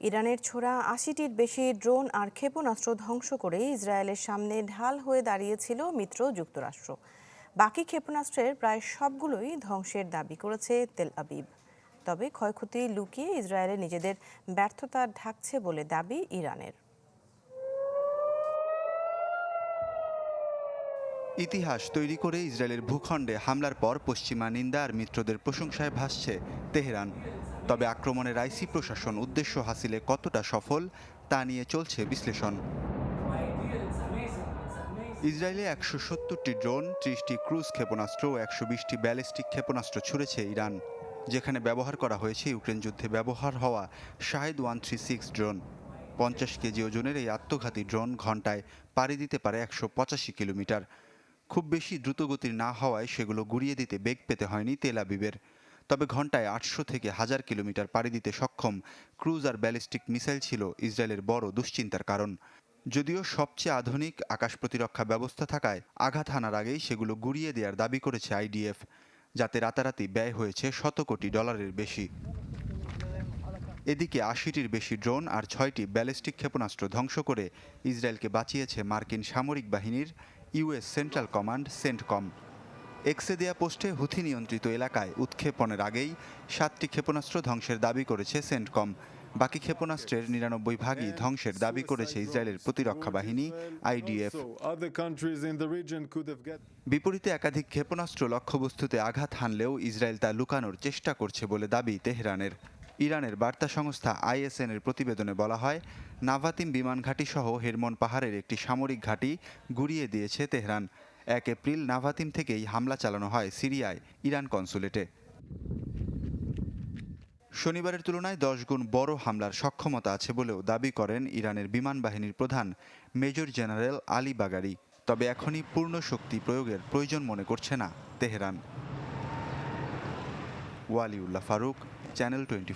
ইরানের ছোড়া আশিটির বেশি ড্রোন আর ক্ষেপণাস্ত্র ধ্বংস করে ইসরায়েলের সামনে ঢাল হয়ে দাঁড়িয়েছিল মিত্র যুক্তরাষ্ট্র। বাকি ক্ষেপণাস্ত্রের প্রায় সবগুলোই ধ্বংসের দাবি করেছে তেল আবিব। তবে ক্ষয়ক্ষতি লুকিয়ে ইসরায়েলের নিজেদের ব্যর্থতা ঢাকছে বলে দাবি ইরানের। ইতিহাস তৈরি করে ইসরায়েলের ভূখণ্ডে হামলার পর পশ্চিমা নিন্দা আর মিত্রদের প্রশংসায় ভাসছে তেহরান। তবে আক্রমণের আইসি প্রশাসন উদ্দেশ্য হাসিলে কতটা সফল তা নিয়ে চলছে বিশ্লেষণ। ইসরায়েলে একশো সত্তরটি ড্রোন, ত্রিশটি ক্রুজ ক্ষেপণাস্ত্র ও একশো বিশটি ব্যালিস্টিক ক্ষেপণাস্ত্র ছুড়েছে ইরান, যেখানে ব্যবহার করা হয়েছে ইউক্রেন যুদ্ধে ব্যবহার হওয়া Shahed one three six drone. পঞ্চাশ কেজি ওজনের এই আত্মঘাতী ড্রোন ঘন্টায় পাড়ি দিতে পারে একশো পঁচাশি কিলোমিটার। খুব বেশি দ্রুতগতির না হওয়ায় সেগুলো গুড়িয়ে দিতে বেগ পেতে হয়নি তেল আবিবের। তবে ঘন্টায় আটশো থেকে হাজার কিলোমিটার পাড়ি দিতে সক্ষম ক্রুজ আর ব্যালিস্টিক মিসাইল ছিল ইসরায়েলের বড় দুশ্চিন্তার কারণ। যদিও সবচেয়ে আধুনিক আকাশ প্রতিরক্ষা ব্যবস্থা থাকায় আঘাত হানার আগেই সেগুলো গুড়িয়ে দেওয়ার দাবি করেছে আইডিএফ, যাতে রাতারাতি ব্যয় হয়েছে শত কোটি ডলারের বেশি। এদিকে আশিটির বেশি ড্রোন আর ছয়টি ব্যালিস্টিক ক্ষেপণাস্ত্র ধ্বংস করে ইসরায়েলকে বাঁচিয়েছে মার্কিন সামরিক বাহিনীর ইউএস সেন্ট্রাল কমান্ড সেন্টকম। এক্সে দেয়া পোস্টে হুথি নিয়ন্ত্রিত এলাকায় উৎক্ষেপণের আগেই সাতটি ক্ষেপণাস্ত্র ধ্বংসের দাবি করেছে সেন্টকম। বাকি ক্ষেপণাস্ত্রের নিরানব্বই ভাগই ধ্বংসের দাবি করেছে ইসরায়েলের প্রতিরক্ষা বাহিনী আইডিএফ। বিপরীতে একাধিক ক্ষেপণাস্ত্র লক্ষ্যবস্তুতে আঘাত হানলেও ইসরায়েল তা লুকানোর চেষ্টা করছে বলে দাবি তেহরানের। ইরানের বার্তা সংস্থা আইএসএন এর প্রতিবেদনে বলা হয় নাভাতিম বিমান ঘাঁটি সহ হেরমন পাহাড়ের একটি সামরিক ঘাঁটি গুড়িয়ে দিয়েছে তেহরান। এক এপ্রিল নাভাতিম থেকেই হামলা চালানো হয় সিরিয়ায় ইরান কনসুলেটে। শনিবারের তুলনায় দশ গুণ বড় হামলার সক্ষমতা আছে বলেও দাবি করেন ইরানের বিমান বাহিনীর প্রধান মেজর জেনারেল আলী বাগারি। তবে এখনই পূর্ণ শক্তি প্রয়োগের প্রয়োজন মনে করছে না Tehran. Waliullah Faruk, channel twenty